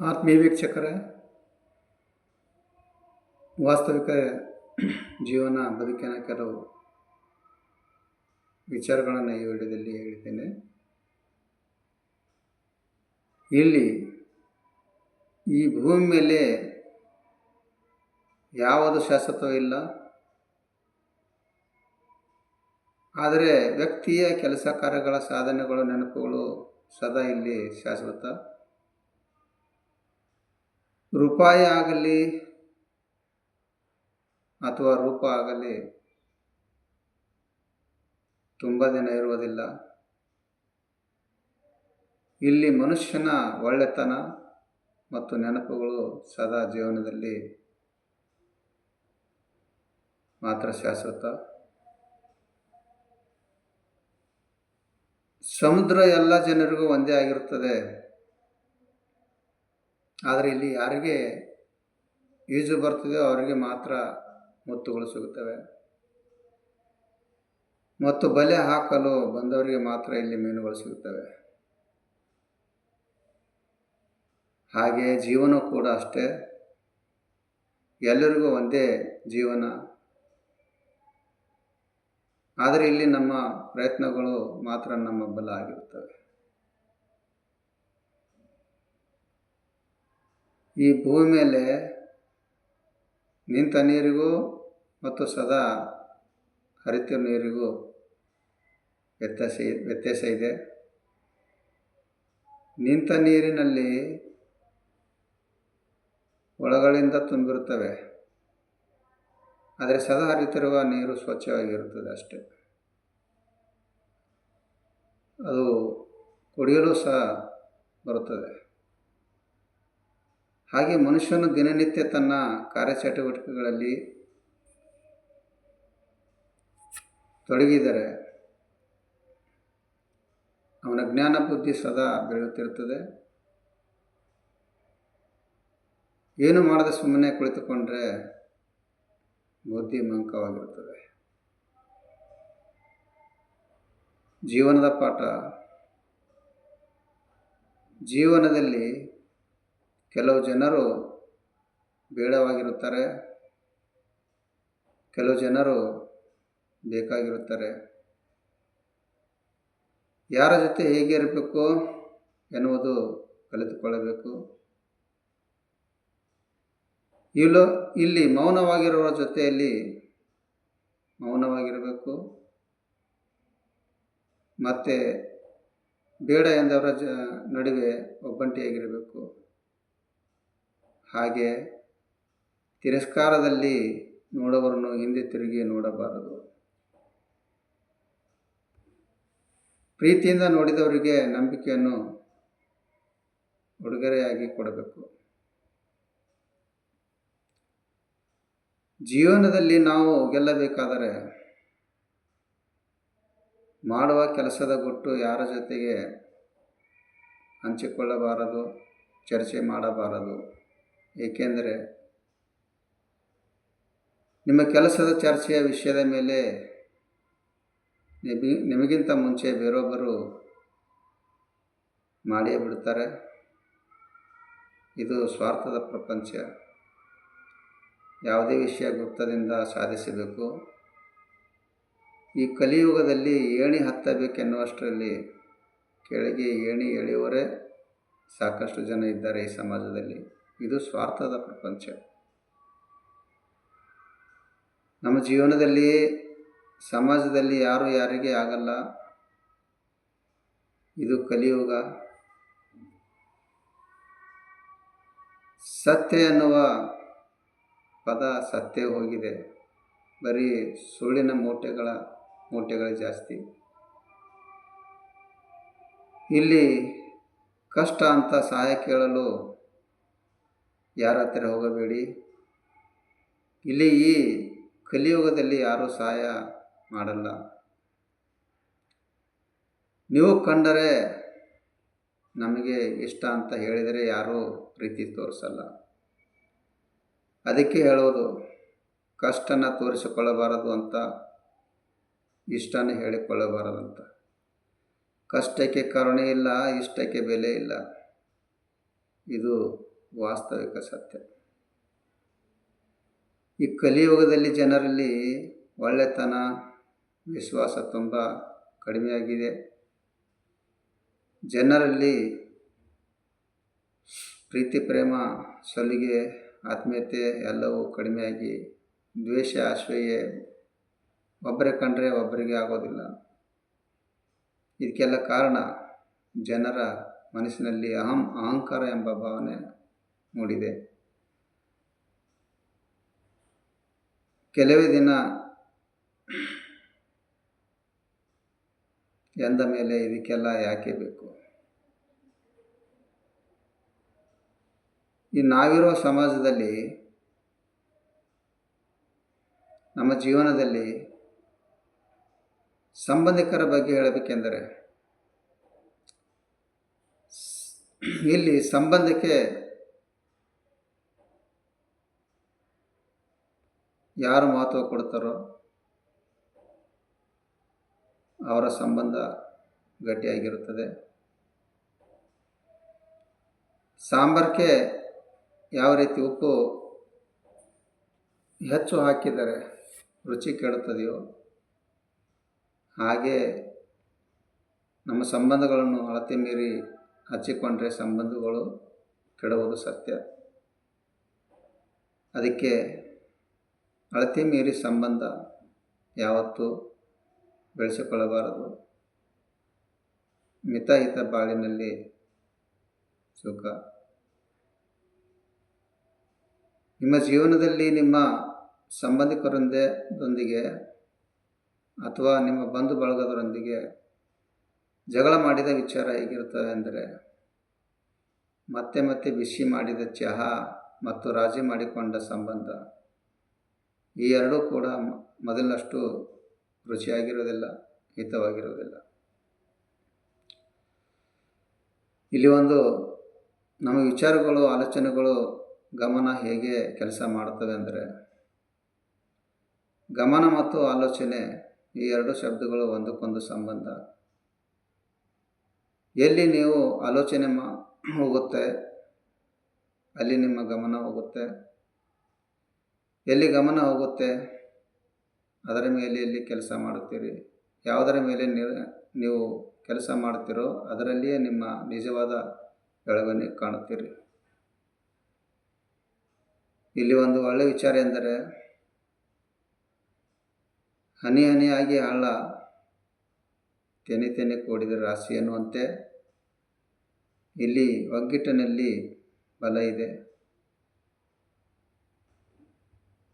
ಆತ್ಮೀಯ ವೀಕ್ಷಕರೇ ವಾಸ್ತವಿಕ ಜೀವನ ಬದುಕಿನ ಕೆಲವು ವಿಚಾರಗಳನ್ನು ಈ ವಿಡಿಯೋದಲ್ಲಿ ಹೇಳಿದ್ದೇನೆ. ಇಲ್ಲಿ ಈ ಭೂಮಿ ಮೇಲೆ ಯಾವುದು ಶಾಶ್ವತವಿಲ್ಲ ಆದರೆ ವ್ಯಕ್ತಿಯ ಕೆಲಸ ಕಾರ್ಯಗಳ ಸಾಧನೆಗಳು ನೆನಪುಗಳು ಸದಾ ಇಲ್ಲಿ ಶಾಶ್ವತ. ರೂಪಾಯಿ ಆಗಲಿ ಅಥವಾ ರೂಪ ಆಗಲಿ ತುಂಬ ದಿನ ಇರುವುದಿಲ್ಲ. ಇಲ್ಲಿ ಮನುಷ್ಯನ ಒಳ್ಳೆತನ ಮತ್ತು ನೆನಪುಗಳು ಸದಾ ಜೀವನದಲ್ಲಿ ಮಾತ್ರ ಶಾಶ್ವತ. ಸಮುದ್ರ ಎಲ್ಲ ಜನರಿಗೂ ಒಂದೇ ಆಗಿರುತ್ತದೆ. ಆದರೆ ಇಲ್ಲಿ ಯಾರಿಗೆ ಈಜು ಬರ್ತದೆಯೋ ಅವರಿಗೆ ಮಾತ್ರ ಮುತ್ತುಗಳು ಸಿಗುತ್ತವೆ. ಮತ್ತು ಬಲೆ ಹಾಕಲು ಬಂದವರಿಗೆ ಮಾತ್ರ ಇಲ್ಲಿ ಮೀನುಗಳು ಸಿಗುತ್ತವೆ. ಹಾಗೆ ಜೀವನ ಕೂಡ ಅಷ್ಟೇ. ಎಲ್ಲರಿಗೂ ಒಂದೇ ಜೀವನ. ಆದರೆ ಇಲ್ಲಿ ನಮ್ಮ ಪ್ರಯತ್ನಗಳು ಮಾತ್ರ ನಮ್ಮ ಬಲ ಆಗಿರುತ್ತವೆ. ಈ ಭೂಮಿ ಮೇಲೆ ನಿಂತ ನೀರಿಗೂ ಮತ್ತು ಸದಾ ಹರಿತಿರೋ ನೀರಿಗೂ ವ್ಯತ್ಯಾಸ ವ್ಯತ್ಯಾಸ ಇದೆ. ನಿಂತ ನೀರಿನಲ್ಲಿ ಒಳಗಳಿಂದ ತುಂಬಿರುತ್ತವೆ. ಆದರೆ ಸದಾ ಹರಿತಿರುವ ನೀರು ಸ್ವಚ್ಛವಾಗಿರುತ್ತದೆ ಅಷ್ಟೆ. ಅದು ಕುಡಿಯಲು ಸಹ ಬರುತ್ತದೆ. ಹಾಗೆ ಮನುಷ್ಯನು ದಿನನಿತ್ಯ ತನ್ನ ಕಾರ್ಯಚಟುವಟಿಕೆಗಳಲ್ಲಿ ತೊಡಗಿದರೆ ಅವನ ಜ್ಞಾನ ಬುದ್ಧಿ ಸದಾ ಬೆಳೆಯುತ್ತಿರುತ್ತದೆ. ಏನು ಮಾಡದೆ ಸುಮ್ಮನೆ ಕುಳಿತುಕೊಂಡ್ರೆ ಬುದ್ಧಿ ಮಂಕವಾಗಿರುತ್ತದೆ. ಜೀವನದ ಪಾಠ. ಜೀವನದಲ್ಲಿ ಕೆಲವು ಜನರು ಬೇಡವಾಗಿರುತ್ತಾರೆ. ಕೆಲವು ಜನರು ಬೇಕಾಗಿರುತ್ತಾರೆ. ಯಾರ ಜೊತೆ ಹೇಗೆ ಇರಬೇಕು ಎನ್ನುವುದು ಕಲಿತುಕೊಳ್ಳಬೇಕು. ಇಲ್ಲೋ, ಇಲ್ಲಿ ಮೌನವಾಗಿರುವ ಜೊತೆಯಲ್ಲಿ ಮೌನವಾಗಿರಬೇಕು. ಮತ್ತು ಬೇಡ ಎಂದವರ ಜ, ನಡುವೆ ಒಬ್ಬಂಟಿಯಾಗಿರಬೇಕು. ಹಾಗೆ ತಿರಸ್ಕಾರದಲ್ಲಿ ನೋಡವರನ್ನು ಹಿಂದೆ ತಿರುಗಿ ನೋಡಬಾರದು. ಪ್ರೀತಿಯಿಂದ ನೋಡಿದವರಿಗೆ ನಂಬಿಕೆಯನ್ನು ಉಡುಗೊರೆಯಾಗಿ ಕೊಡಬೇಕು. ಜೀವನದಲ್ಲಿ ನಾವು ಗೆಲ್ಲಬೇಕಾದರೆ ಮಾಡುವ ಕೆಲಸದ ಗುಟ್ಟು ಯಾರ ಜೊತೆಗೆ ಹಂಚಿಕೊಳ್ಳಬಾರದು, ಚರ್ಚೆ ಮಾಡಬಾರದು. ಏಕೆಂದರೆ ನಿಮ್ಮ ಕೆಲಸದ ಚರ್ಚೆಯ ವಿಷಯದ ಮೇಲೆ ನಿಮಿ, ನಿಮಗಿಂತ ಮುಂಚೆ ಬೇರೊಬ್ಬರು ಮಾಡಿಯೇ ಬಿಡ್ತಾರೆ. ಇದು ಸ್ವಾರ್ಥದ ಪ್ರಪಂಚ. ಯಾವುದೇ ವಿಷಯ ಗುಪ್ತದಿಂದ ಸಾಧಿಸಬೇಕು. ಈ ಕಲಿಯುಗದಲ್ಲಿ ಏಣಿ ಹತ್ತಬೇಕೆನ್ನುವಷ್ಟರಲ್ಲಿ ಕೆಳಗೆ ಏಣಿ ಎಳೆಯುವರೇ ಸಾಕಷ್ಟು ಜನ ಇದ್ದಾರೆ ಈ ಸಮಾಜದಲ್ಲಿ. ಇದು ಸ್ವಾರ್ಥದ ಪ್ರಪಂಚ. ನಮ್ಮ ಜೀವನದಲ್ಲಿ, ಸಮಾಜದಲ್ಲಿ ಯಾರು ಯಾರಿಗೆ ಆಗಲ್ಲ. ಇದು ಕಲಿಯುಗ. ಸತ್ಯ ಎನ್ನುವ ಪದ ಸತ್ಯ ಹೋಗಿದೆ. ಬರೀ ಸುಳ್ಳಿನ ಮೂಟೆಗಳ, ಮೂಟೆಗಳು ಜಾಸ್ತಿ. ಇಲ್ಲಿ ಕಷ್ಟ ಅಂತ ಸಹಾಯ ಕೇಳಲು ಯಾರ ಹತ್ತಿರ ಹೋಗಬೇಡಿ. ಇಲ್ಲಿ ಈ ಕಲಿಯುಗದಲ್ಲಿ ಯಾರೂ ಸಹಾಯ ಮಾಡಲ್ಲ. ನೀವು ಕಂಡರೆ ನಮಗೆ ಇಷ್ಟ ಅಂತ ಹೇಳಿದರೆ ಯಾರೂ ಪ್ರೀತಿ ತೋರಿಸಲ್ಲ. ಅದಕ್ಕೆ ಹೇಳೋದು, ಕಷ್ಟನ ತೋರಿಸಿಕೊಳ್ಳಬಾರದು ಅಂತ, ಇಷ್ಟನೇ ಹೇಳಿಕೊಳ್ಳಬಾರದಂತ. ಕಷ್ಟಕ್ಕೆ ಕರುಣೆ ಇಲ್ಲ, ಇಷ್ಟಕ್ಕೆ ಬೆಲೆ ಇಲ್ಲ. ಇದು ವಾಸ್ತವಿಕ ಸತ್ಯ. ಈ ಕಲಿಯುಗದಲ್ಲಿ ಜನರಲ್ಲಿ ಒಳ್ಳೆತನ, ವಿಶ್ವಾಸ ತುಂಬ ಕಡಿಮೆಯಾಗಿದೆ. ಜನರಲ್ಲಿ ಪ್ರೀತಿ, ಪ್ರೇಮ, ಸಲಿಗೆ, ಆತ್ಮೀಯತೆ ಎಲ್ಲವೂ ಕಡಿಮೆಯಾಗಿ, ದ್ವೇಷ, ಆಶ್ರಯ ಒಬ್ಬರೇ ಕಂಡ್ರೆ ಒಬ್ಬರಿಗೆ ಆಗೋದಿಲ್ಲ. ಇದಕ್ಕೆಲ್ಲ ಕಾರಣ ಜನರ ಮನಸ್ಸಿನಲ್ಲಿ ಅಹಂ, ಅಹಂಕಾರ ಎಂಬ ಭಾವನೆ ಮೂಡಿದೆ ಕೆಲವೇ ದಿನ ಎಂದ ಮೇಲೆ ಇದಕ್ಕೆಲ್ಲ ಯಾಕೆ ಬೇಕು? ಈ ನಾವಿರೋ ಸಮಾಜದಲ್ಲಿ, ನಮ್ಮ ಜೀವನದಲ್ಲಿ ಸಂಬಂಧಿಕರ ಬಗ್ಗೆ ಹೇಳಬೇಕೆಂದರೆ, ಇಲ್ಲಿ ಸಂಬಂಧಕ್ಕೆ ಯಾರು ಮಹತ್ವ ಕೊಡ್ತಾರೋ ಅವರ ಸಂಬಂಧ ಗಟ್ಟಿಯಾಗಿರುತ್ತದೆ. ಸಾಂಬಾರ್ಗೆ ಯಾವ ರೀತಿ ಉಪ್ಪು ಹೆಚ್ಚು ಹಾಕಿದರೆ ರುಚಿ ಕೆಡುತ್ತದೆಯೋ ಹಾಗೆ ನಮ್ಮ ಸಂಬಂಧಗಳನ್ನು ಅಳತೆ ಮೀರಿ ಹಚ್ಚಿಕೊಂಡ್ರೆ ಸಂಬಂಧಗಳು ಕೆಡುವುದು ಸತ್ಯ. ಅದಕ್ಕೆ ಅಳತೆ ಮೀರಿ ಸಂಬಂಧ ಯಾವತ್ತೂ ಬೆಳೆಸಿಕೊಳ್ಳಬಾರದು. ಮಿತಹಿತ ಬಾಳಿನಲ್ಲಿ ಸುಖ. ನಿಮ್ಮ ಜೀವನದಲ್ಲಿ ನಿಮ್ಮ ಸಂಬಂಧಿಕರೊಂದೊಂದಿಗೆ ಅಥವಾ ನಿಮ್ಮ ಬಂಧು ಬಳಗದರೊಂದಿಗೆ ಜಗಳ ಮಾಡಿದ ವಿಚಾರ ಹೇಗಿರುತ್ತದೆ ಅಂದರೆ ಮತ್ತೆ ಮತ್ತೆ ಬಿಸಿ ಮಾಡಿದ ಚಹಾ ಮತ್ತು ರಾಜಿ ಮಾಡಿಕೊಂಡ ಸಂಬಂಧ ಈ ಎರಡೂ ಕೂಡ ಮೊದಲಷ್ಟು ರುಚಿಯಾಗಿರೋದಿಲ್ಲ, ಹಿತವಾಗಿರೋದಿಲ್ಲ. ಇಲ್ಲಿ ಒಂದು ನಮ್ಮ ವಿಚಾರಗಳು, ಆಲೋಚನೆಗಳು, ಗಮನ ಹೇಗೆ ಕೆಲಸ ಮಾಡ್ತವೆ ಅಂದರೆ, ಗಮನ ಮತ್ತು ಆಲೋಚನೆ ಈ ಎರಡು ಶಬ್ದಗಳು ಒಂದಕ್ಕೊಂದು ಸಂಬಂಧ. ಎಲ್ಲಿ ನೀವು ಆಲೋಚನೆ ಹೋಗುತ್ತೆ, ಅಲ್ಲಿ ನಿಮ್ಮ ಗಮನ ಹೋಗುತ್ತೆ. ಎಲ್ಲಿ ಗಮನ ಹೋಗುತ್ತೆ? ಅದರ ಮೇಲೆ ಎಲ್ಲಿ ಕೆಲಸ ಮಾಡುತ್ತೀರಿ? ಯಾವುದರ ಮೇಲೆ ನೀವು ಕೆಲಸ ಮಾಡ್ತೀರೋ ಅದರಲ್ಲಿಯೇ ನಿಮ್ಮ ನಿಜವಾದ ಬೆಳವಣಿಗೆ ಕಾಣುತ್ತೀರಿ. ಇಲ್ಲಿ ಒಂದು ಒಳ್ಳೆಯ ವಿಚಾರ ಎಂದರೆ, ಹನಿ ಹನಿಯಾಗಿ ಹಳ್ಳ ತೆನೆ ತೆನೆ ಕೂಡಿದ ರಾಶಿ ಎನ್ನುವಂತೆ ಇಲ್ಲಿ ಒಗ್ಗಿಟ್ಟಿನಲ್ಲಿ ಬಲ ಇದೆ.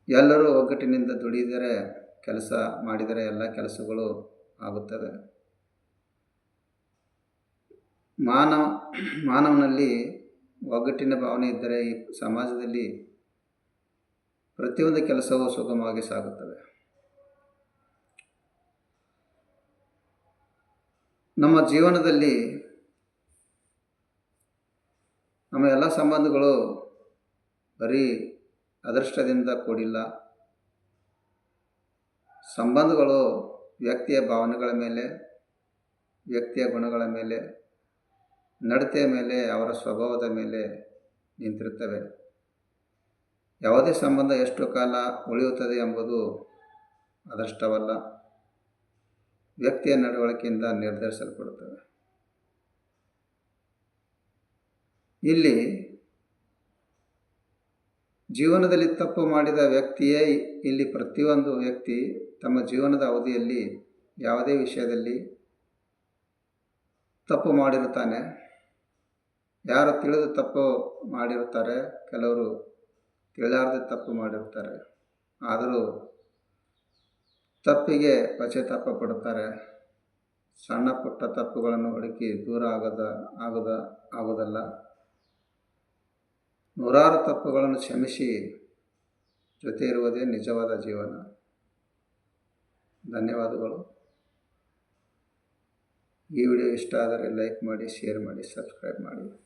ಎಲ್ಲರೂ ಒಗ್ಗಟ್ಟಿನಿಂದ ದುಡಿದರೆ ಕೆಲಸ ಮಾಡಿದರೆ ಎಲ್ಲ ಕೆಲಸಗಳು ಆಗುತ್ತವೆ ಮಾನವ, ಮಾನವನಲ್ಲಿ ಒಗ್ಗಟ್ಟಿನ ಭಾವನೆ ಇದ್ದರೆ ಈ ಸಮಾಜದಲ್ಲಿ ಪ್ರತಿಯೊಂದು ಕೆಲಸವೂ ಸುಗಮವಾಗಿ ಸಾಗುತ್ತದೆ. ನಮ್ಮ ಜೀವನದಲ್ಲಿ ನಮ್ಮ ಎಲ್ಲ ಸಂಬಂಧಗಳು ಬರೀ ಅದೃಷ್ಟದಿಂದ ಕೂಡಿಲ್ಲ. ಸಂಬಂಧಗಳು ವ್ಯಕ್ತಿಯ ಭಾವನೆಗಳ ಮೇಲೆ, ವ್ಯಕ್ತಿಯ ಗುಣಗಳ ಮೇಲೆ ನಡತೆಯ ಮೇಲೆ, ಅವರ ಸ್ವಭಾವದ ಮೇಲೆ ನಿಂತಿರುತ್ತವೆ. ಯಾವುದೇ ಸಂಬಂಧ ಎಷ್ಟು ಕಾಲ ಉಳಿಯುತ್ತದೆ ಎಂಬುದು ಅದೃಷ್ಟವಲ್ಲ. ವ್ಯಕ್ತಿಯ ನಡವಳಿಕೆಯಿಂದ ನಿರ್ಧರಿಸಲ್ಪಡುತ್ತವೆ. ಇಲ್ಲಿ ಜೀವನದಲ್ಲಿ ತಪ್ಪು ಮಾಡಿದ ವ್ಯಕ್ತಿಯೇ ಇಲ್ಲಿ ಪ್ರತಿಯೊಂದು ವ್ಯಕ್ತಿ ತಮ್ಮ ಜೀವನದ ಅವಧಿಯಲ್ಲಿ ಯಾವುದೇ ವಿಷಯದಲ್ಲಿ ತಪ್ಪು ಮಾಡಿರುತ್ತಾನೆ. ಯಾರು ತಿಳಿದು ತಪ್ಪು ಮಾಡಿರುತ್ತಾರೆ, ಕೆಲವರು ತಿಳಿಲಾರದೆ ತಪ್ಪು ಮಾಡಿರುತ್ತಾರೆ. ಆದರೂ ತಪ್ಪಿಗೆ ಪಶ್ಚಾತ್ತಾಪ ಪಡುತ್ತಾರೆ. ಸಣ್ಣ ಪುಟ್ಟ ತಪ್ಪುಗಳನ್ನು ಹುಡುಕಿ ದೂರ ಆಗದ ಆಗದ ಆಗೋದಲ್ಲ ನೂರಾರು ತಪ್ಪುಗಳನ್ನು ಕ್ಷಮಿಸಿ ಜೊತೆ ಇರುವುದೇ ನಿಜವಾದ ಜೀವನ. ಧನ್ಯವಾದಗಳು. ಈ ವಿಡಿಯೋ ಇಷ್ಟ ಆದರೆ ಲೈಕ್ ಮಾಡಿ, ಶೇರ್ ಮಾಡಿ, ಸಬ್ಸ್ಕ್ರೈಬ್ ಮಾಡಿ.